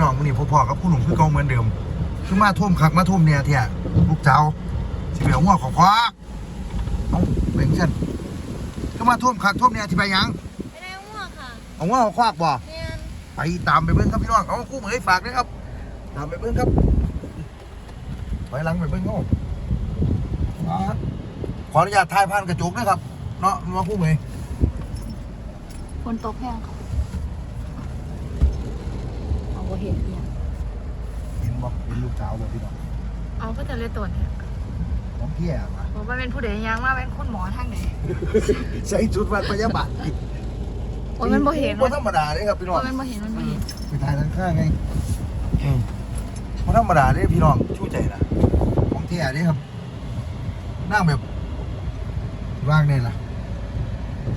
น้องมื้อนี้พ่อๆกับผู้หนุ่มคือเก่าเหมือนเดิมคือมาท่วมคักมาท่วมเนี่ยเที่ยลูกเจ้าสิไปเอาหัวขอควักเอ้าเป็นจังคือมาท่วมคักท่วมเนี่ยสิไปหยังไม่ได้ง่วงค่ะเอาหัวขอควักบ่เนียนไปตามไปเบิ่งครับพี่น้องเอาคู่เหมยฝากด้วยครับ ตามไปเบิ่งครับไปหลังไปเบิ่งเขาอ่าขออนุญาตถ่ายผ่านกระจกนะครับ เนาะมาคู่เหมยฝนตกแห้งค่ะเอา บ่เห็นเนี่ยเห็นบ่เห็นลูกสาวบ่พี่น้องเอาก็จะเลยตรวจเนี่ยน้องเที่ยมาบอกว่าเป็นผู้ใดยังว่าเป็นคุณหมอทางไหนใส่ชุดวัดพยาบาลโอ้ยมันบ่เห็นบ่ว่าธรรมดาเลยครับพี่น้องมันบ่เห็นมันบ่เห็นไปถ่ายทางข้างไงอืมบ่ธรรมดาเลยพี่น้องชู้ใจนะของเที่ยเด้ครับนั่งแบบว่างเนี่ยล่ะ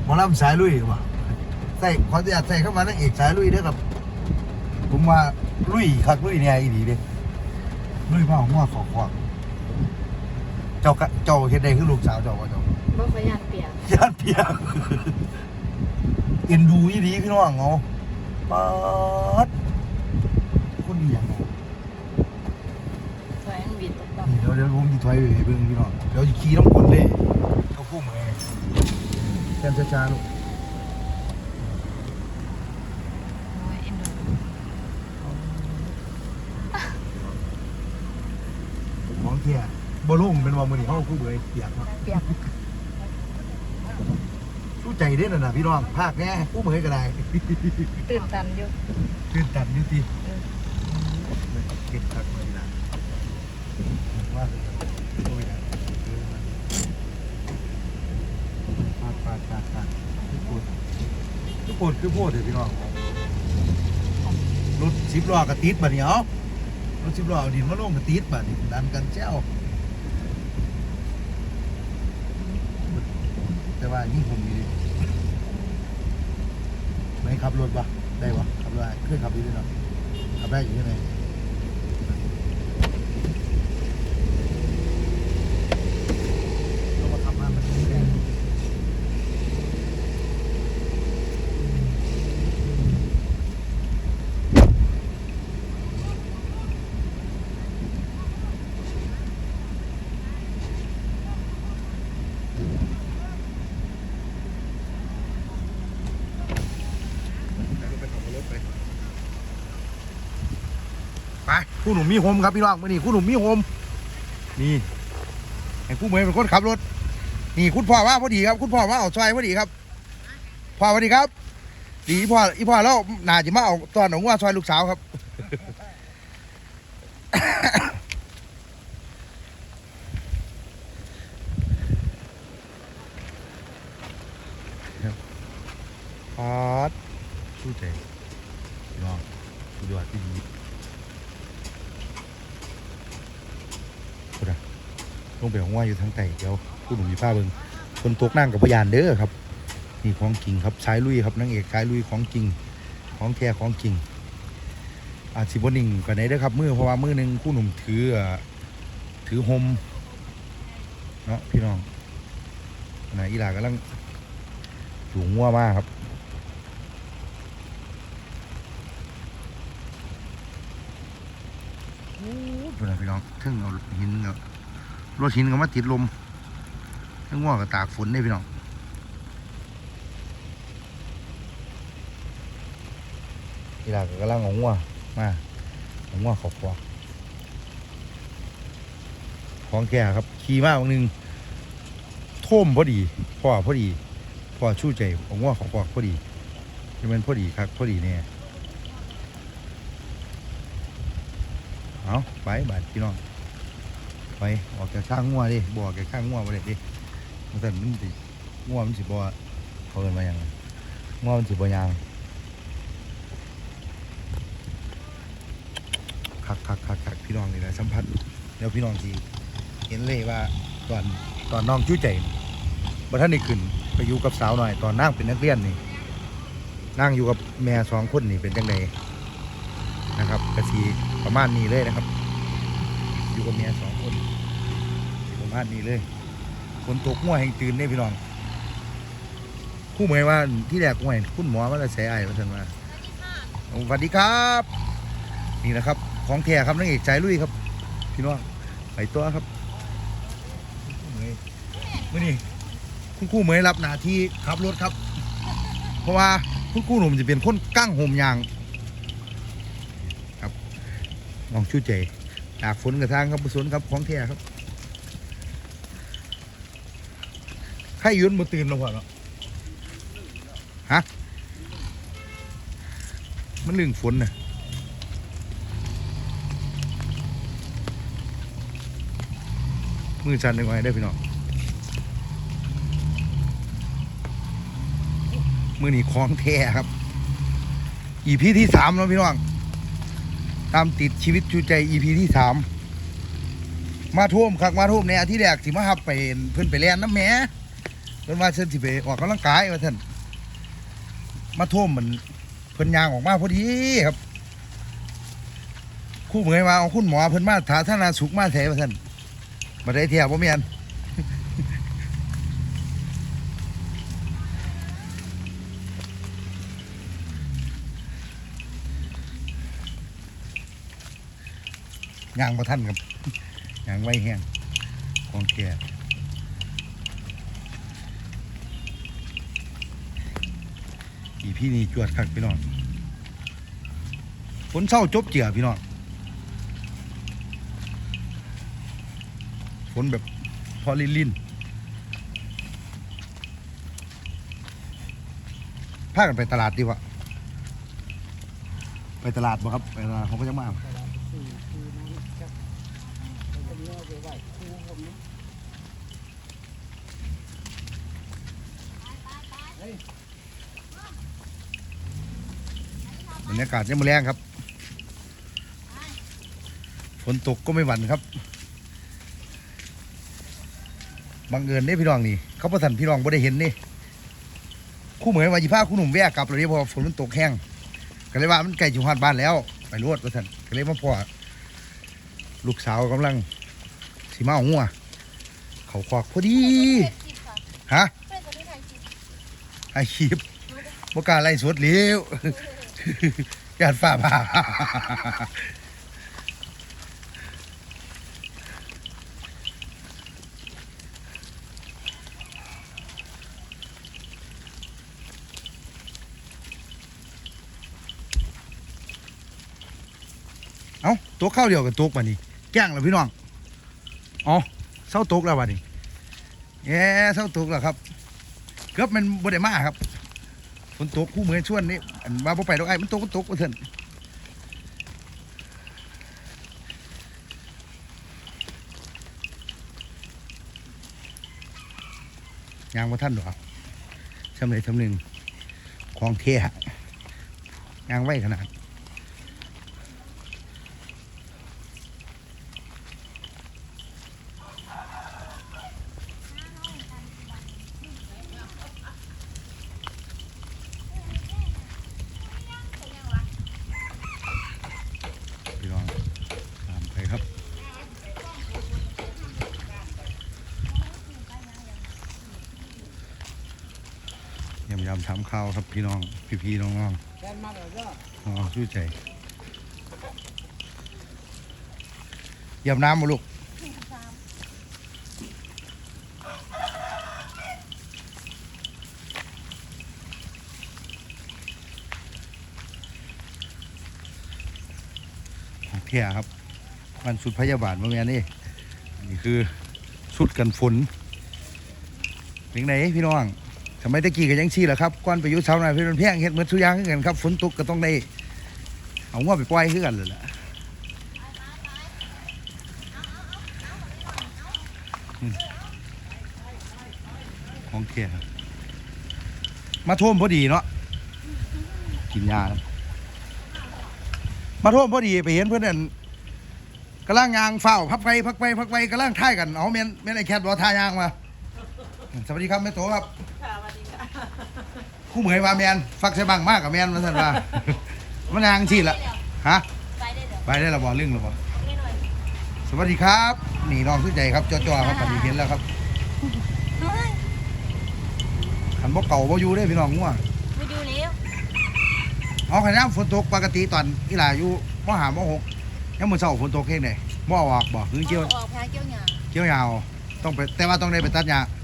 หมอลำสายลุยว่ะใส่ขออนุญาตใส่เข้ามานั่งเอกสายลุยเด้อครับ ผมว่าลุยคักลุยเนี่ยอีหลีเด้ลุยมาของว่าขอขวากเจ้ากะเจ้าเฮ็ดได้คือลูกสาวเจ้าว่าเจ้าบ่ขยันเปียกญาติเพียงเอ็นดูอีหลีพี่น้องเงาป๊าดคนดีอย่างเงาสวยมันบินตกต่ำนี่เดี๋ยวเดี๋ยวผมจะถอยไปเบิ่งพี่น้องเดี๋ยวจะขี่ต้องกดเลยเขาพุ่มไงแซมช้าๆลูก โอ้ยเอ็นดู ของ เที่ยบอลุ่มเป็นวันมือนี่เขาคู่เบยเปียกเนาะเปียกรู้ใจเด้อน่ะนะพี่น้องภาคแง่คู่เบยก็ได้ตื่นตันอยู่ตื่นตันอยู่ทีเออเก็บคักเลยนะว่าเลยโอ้ยนะเออมาปาดปาดปาดปาดทุกคนทุกคนคือโพดเถอะพี่น้องรถสิบล้อกระติดบัดนี้เอา รถสิบล้อเอาดินมาลงกระติดบ้านี้ดันกันเจ้า แต่ว่านี่ผมมีไม่ขับรถปะได้ปะขับได้เคยขับดีด้วยเนาะขับได้อยู่ใช่ไหมเรามาขับมามันไม่ได้ไปคู่ หนุ่มมีโฮมครับพี่น้องมื่อนี้คู่หนุ่มมีโฮมนี่ไอ้คู่เมย์เป็นคนขับรถ นี่คุณพ่อว่าพอดีครับ คุณพ่อว่าเอาซอยพอดีครับพ่อพอดีครับ ดีพ่ออีพ่อแล้วน่าจะมาเอาตอนหนองว่าซอยลูกสาวครับ พอดชูใจพี่น้องสุดยอดที่ดีพูดอะ ลงไปของว่าอยู่ทางไต่เดี๋ยวพูดหนุ่มมีผ้าเบิงคนตกนั่งกับพยานเด้อครับนี่ของจริงครับสายลุยครับนางเอกสายลุยของจริงของแท้ของจริงอาจสิบนิ่งกันไหนเด้อครับมือเพราะว่ามือหนึ่งคู่หนุ่มถือถือโฮมเนาะพี่น้องนะอีหลากำลังถูงงัวมากครับโอ้ดูนะพี่น้องทึ่งเอาหินเอา รถหินก็มาติดลมทั้งง่วงก็ตากฝนได้พี่น้องอีหลาก็กำลังเอาง่วงมาเอาง่วงเขาควักของแก่ครับ ขี่มาบางนึงท่มพอดีพ่อพอดีพ่อชู้ใจเองวงเขาควักพอดีจะเป็นพอดีครับพอดีเนี่ยเอาไปบาดพี่น้อง ไปออกจากข้างงัวดิบออกจากข้างงัวมาเลยดิมันแต่มันสิงัวมันสิบ่เขาเอินมาอย่างงัวมันสิบ่ยางคักคักคักคักพี่น้องนี่แหละสัมผัสเดี๋ยวพี่น้องสิเห็นเลยว่าตอนตอนน้องจู้ใจบ่ท่านได้ขึ้นไปอยู่กับสาวหน่อย ตอนนั่งเป็นนักเรียนนี่นั่งอยู่กับแม่สองคนนี่เป็นจังไดนะครับกระสีประมาณนี้เลยนะครับ อยู่กับเมียสอง คนสิประมาณนี้เลยคนตกมั่วแห่งตื่นเนี่ยพี่น้องคู่เหมยว่าที่แรกห่วยคุณหมอว่าจะใส่ไอ้มาเชิญมาสวัสดีครับ นี่แหละครับ ของแท้ครับนางเอกใจลุยครับ พี่น้องไปตัวครับเมื่อยมื่อนี้คุณครู่เหมยรับหน้าที่ขับรถครับ เพราะว่าคุณครู่หนุ่มจะเป็นคนกั้งโหมยาง ครับน้องชูใจ ตากฝนกระทางครับบุษนครับของแท้ครับใครยืนมาตื่นแล้วพอเนาะฮะมันลึงฝนนะมือชันหนึ่งไว้ได้พี่น้องมือนี่คล้องแท้ครับ อีพีที่สามแล้วพี่น้อง ตามติดชีวิตจูใจอีพีที่สามมาท่วมคักมาท่วมในอาทิตย์แรกสิมาหับไปเพิ่นไปเล่นน้ำแหม่เพิ่นว่าเชิญสิไปออกกำลังกายว่าท่านมาท่วมเหมันเพิ่นยางออกมาพอดีครับ คู่เหมยว่าเอาคุณหมอเพิ่นมาถาธนาสุขมาแถว่าท่านมาได้เที่ยวบ่แม่น ย่างบ่ทันครับย่างไว้แห้งของแก่อีพี่นี่จวดคักพี่น้องฝนเศร้าจบเจือพี่น้องฝนแบบพอลินลินพากันไปตลาดดีว่าไปตลาดบ่ครับ ไปตลาดของพระเจ้ามา บ่บรรยากาศยังมือแรงครับ ฝนตกก็ไม่หวั่นครับ บังเอิญได้พี่น้องนี่ เขาประสันพี่น้องบ่ได้เห็นนี่ คู่เหมือนว่าจีพาคู่หนุ่มแวะกลับเลยเพอฝนมันตกแห้งก็เลยว่ามันใกล้จุฮอดบ้านแล้ว ไปรวดประสันก็เลยมาพ่อลูกสาวกำลัง สีมาเอาหัวเขาควักพอดีฮะไอคลิปบกล้าไล่สดเลี้ยวยานฝ่าผ่าเอ้าตัวข้าวเดียวกับตัวมานี่แกล้งแล้วพี่น้อง อ๋อเศร้าตกแล้ววะนี่แย่เศร้าตกแล้วครับ เกือบมันบ่ได้มากครับฝนตกคู่เหมือนชวนนี่อันว่าไปดอกไอ้มันตกมันตกว่าเถินยางว่าท่านหรอกทำเลยทำหนึ่งของเที่ยยางไว้ขนาด พี่น้องตามไปครับ ยำยำทำข้าวครับพี่น้อง พี่พี่น้องน้องอ๋อช่วยใจยำน้ำมาลูกเที่ยครับ มันสุดพยาบาลมาแม่นี่นี่คือสุดกันฝนเป็นไงพี่น้อง ทำไมตะกี้ก็ยังชี้แหละครับก้อนไปยุเสาหน่อยเพื่อนเพียงเฮ็ดเหมือนทุกอย่างคือกันครับฝนตกก็ต้องได้เอาง้อไปปล่อยคือกันเลยล่ะของเทียคมาท่วมพอดีเนาะกินยามาท่วมพอดีไปเห็นเพื่อนนั่นกำลังยางเฝ้าพักไปพักไปพักไปกำลังท่ายกันเอาเมนเมนไอแคทบอทายางมาสวัสดีครับแม่โตครับ คู่เหมยมาแมนฟักใส่บังมากกับแมนมาสั่นว่า มันยางชีละฮะไปได้เด้อไปได้และบอเรื่องและบอไม่หน่อยสวัสดีครับ นี่น้องสุดใจครับจอๆครับปฏิเห็นแล้วครับเฮ้ยขันบ่เก่าบ่อยู่ได้พี่น้องงัวไปดูแล้วเอาขน้ำฝนตกปกติตอนอีหลาอยู่มหามหกยังมือเช้าฝนตกเข่งไหนบ่ออกบ่คือเกี่ยวออกแพ้เกี่ยวหยาเกี่ยวยาวต้องไปแต่ว่าต้องได้ไปตัดหญ้าอืม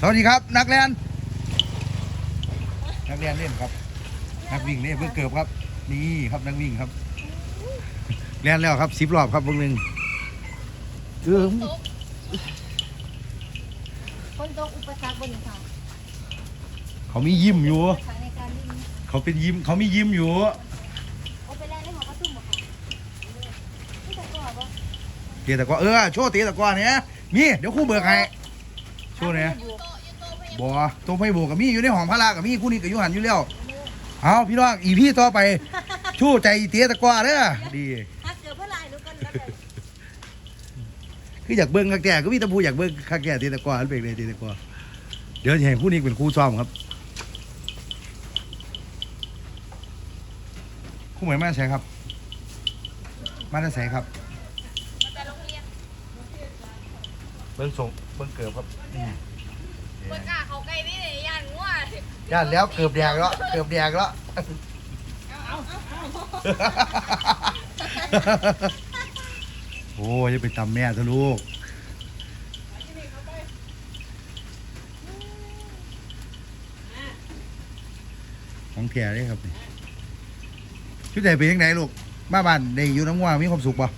สวัสดีครับ นักเรียน นักเรียนเล่นครับ นักวิ่งนี่เพิ่งเกิบครับ นี่ครับนักวิ่งครับเรียนแล้วครับสิบรอบครับเพิ่งหนึ่งเออคนตกอุปสรรคบนเขาเขามียิ้มอยู่ทางในการวิ่งเขาเป็นยิ้มเขามียิ้มอยู่ โอไปแลนด์ในหอประตูบ่ค่ะที่ตะกร้อบ่เตียตะกร้อเออโชว์เตียตะกร้อเนี่ยมีเดี๋ยวครู่เบิกให้โชว์เนี่ยบ่ตัวไฟโบกกับมีอยู่ในห้องพระรากับมีคู่นี้กับยุหันอยู่แล้วเอาพี่น้องอีพี่ต่อไป ชู้ใจเตียตะกร้อเด้อดีถ้าเจอเพื่อลายรู้กันแล้วเลยคืออยากเบิ้งคักแก่ก็มีแตะพูอยากเบิ้งคักแก่เตียตะกร้ออันเป็นเลยเตียตะกร้อเดี๋ยวจะให้คู่นี้เป็นคู่ซ้อมครับคู่เหมือนมาใส่ครับมาได้ใส่ครับ แต่โรงเรียน เบิ้งส่งเบิ้งเกิบครับเปิดกล้าเขาใกล้นี่เลยย่านงัวย่านแล้วเกือบแดงแล้วเกือบแดงแล้วโอ้ยจะไปตำแม่ซะลูกของแท้เลยครับนี่ชุดใหญ่เป็นยังไงลูกบ้านบ้านได้อยู่น้ำงัวมีความสุขป่ะ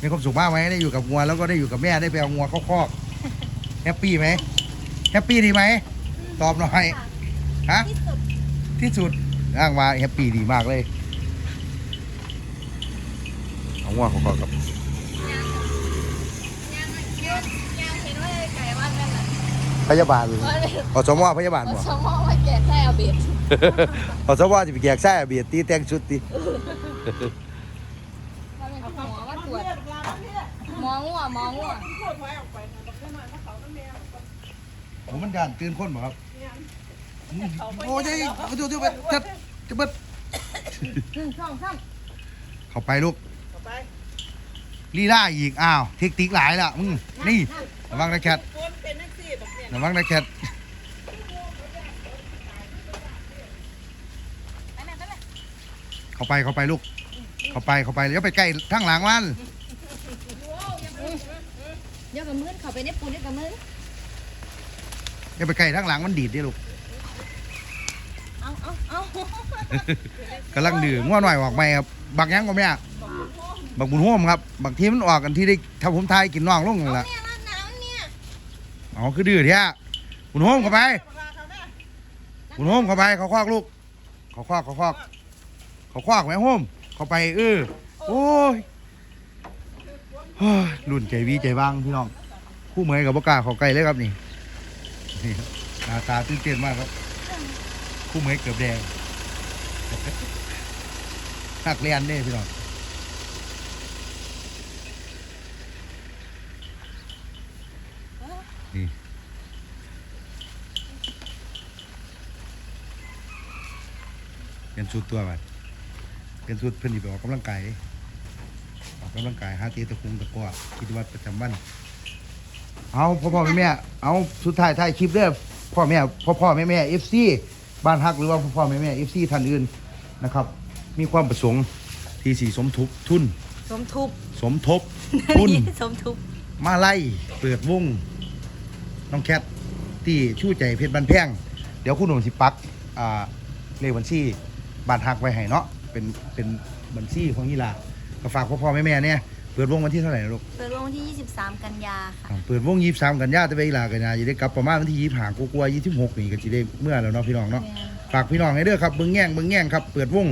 มีความสุขมากไหมได้อยู่กับงัวแล้วก็ได้อยู่กับแม่ได้ไปเอางัวเข้าคอกแฮปปี้ไหมแฮปปี้ดีไหมตอบหน่อยฮะที่สุดที่สุดอ้างมาแฮปปี้ดีมากเลยเอางัวเข้าคอกครับยังยังยังเห็นว่าไก่บ้านกันน่ะพยาบาลว่าเป็นอสมพยาบาลเอาบ่สมองมาแกะไส้เอาเบ็ดอสมจะไปแจกไส้เบียดตีแต่งชุดตี ว่าเป็นหมอว่าตรวจหมอ งัวหมองัวผมมันการตื่นคนบ่ครับอืมโอ้ยเอาดูดูไปจัดจะเบิดหนึ่งสองสามเข้าไปลูกลีล่าอีกอ้าวเทคนิคหลายละมึงนี่ระวังนะแคทระวังนะแคทไปแม่ไปแม่เข้าไปเข้าไปลูก เข้าไปเข้าไปแล้วไปใกล้ทางหลังมัน เดี๋ยวกับมือเขาไปในปูนเดี๋ยวกับมืออย่าไปใกล้ทางหลังมันดีดเดิลูก เอาเอาเอากำลังดื้อง่วหน่อยออกไหมครับ บักหยังก็แม่บักบุญห่วมครับ บักที่มันออกกันที่ได้ถ้าผมทายกินน้องลงนั่นแหละเนี่ยร้านน้ำเนี่ยอ๋อคือดื้อเท้บุญห่วมเข้าไป บุญห่วมเข้าไปเขาควักลูก เขาควักเขาควักเขาควักแม่ห่วมเข้าไปเออโอ้ยเฮ้ย รุ่นใจวีใจบางพี่น้องคู่เหมยกับบกล้าเขาใกล้เลยครับนี่นี่ครับหน้าตาตื่นเต้นมากครับ คู่เหมยเกือบแดงหักเรียนเด้พี่น้องนี่เป็นสุดตัวมันเป็นสุดเพื่อนที่ไปออกกำลังกาย กกำลังกายหาตีตะคุงตะกร้อกิจวัตรประจำวันเอาพ่อพ่อแม่แม่เอาสุดท้ายท้ายคลิปเด้อพ่อแม่พ่อพ่อแม่แม่เอฟซีบ้านฮักหรือว่าพ่อพ่อแม่แม่เอฟซีท่านอื่นนะครับ มีความประสงค์ที่สีสมทบทุน สมทุบสมทบทุน สมทุบมาไล่เปิดวงน้องแคทที่ชู้ใจเพชรบันแพงเดี๋ยวคุณหนุ่มสิปักอ่าเลขบัญชีบานหักไว้ให้เนาะเป็นเป็นบัญชีของยีหลา ก็ฝากพ่อพ่อแม่แม่เนี่ยเปิดวงวันที่เท่าไหร่นะลูกเปิดวันที่ 23 กันยาค่ะ อ่าเปิดวงยี่สามกันยาแต่ไปอีหลากันยาจะได้กลับประมาณวันที่ยี่ห้ากลัวยี่สิบหกนี่ก็จะได้เมื่อแล้วเนาะพี่น้องเนาะ ฝากพี่น้องให้เด้อครับเบิ้งแง่งเบิ้งแง่งครับ เปิดวง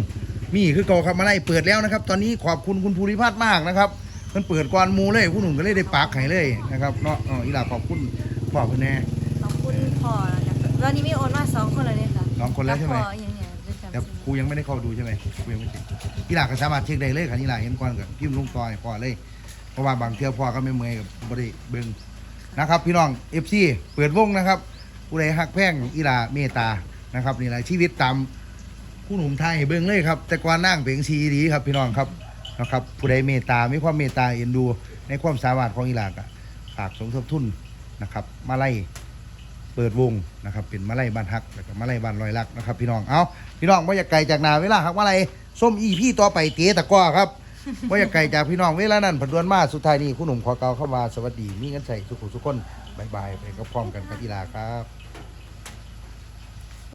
มีคือเก่าครับมาไล่เปิดแล้วนะครับ ตอนนี้ขอบคุณคุณภูริพัฒน์มากนะครับเพิ่นเปิดก่อนหมูเลยผู้หนุ่มก็เลยได้ปากให้เลยนะครับเนาะอ๋ออีหลาขอบคุณพ่อเพิ่นแน่ ขอบคุณพ่อแล้วนะคะตอนนี้มีโอนมาสองคนแล้วเนี่ยค่ะสองคนแล้วใช่ไหมพ่ออย่างเงี้ยด้วยกันแต่ครูยังไม่ได้เข้าดูใช่ไหมครูยังไม่เช็ค อีหลาก็สามารถเช็คได้เลยค่ะอีหลาเห็นก่อนกับพิมพ์ลงต่อให้พ่อเลย เพราะว่าบางเที่ยวพอก็ไม่เมื่อยกับบริเบิงนะครับ พี่น้องเอฟซีเปิดวงนะครับผู้ใดฮักแพ่งอีหลาเมตตานะครับนี่แหละชีวิตตามผู้หนุ่มไทยเบิ้งเลยครับ แต่ก่อนนั่งเพียงชีดีครับพี่น้องครับนะครับผู้ใดเมตตามีความเมตตาเอ็นดู ในความสามารถของอีหลากะฝากสมทบทุนนะครับ มาไล่เปิดวงนะครับเป็นมาไล่บ้านฮักแล้วก็มาไล่บ้านลอยลักนะครับ พี่น้องเอาพี่น้องว่าอยากไกลจากนาเวลาฮักมาไล่ ส้มอีพี่ต่อไปเตะตะกร้อครับว่าอยากไกลจากพี่น้องเวลานั้นผันดวนมาสุดท้ายนี้คุณหนุ่มขอเกล่าวเข้ามาสวัสดีมีเงินใส่สุขุสุขคนบายบายไปก็พร้อมกันกับอีลาครับ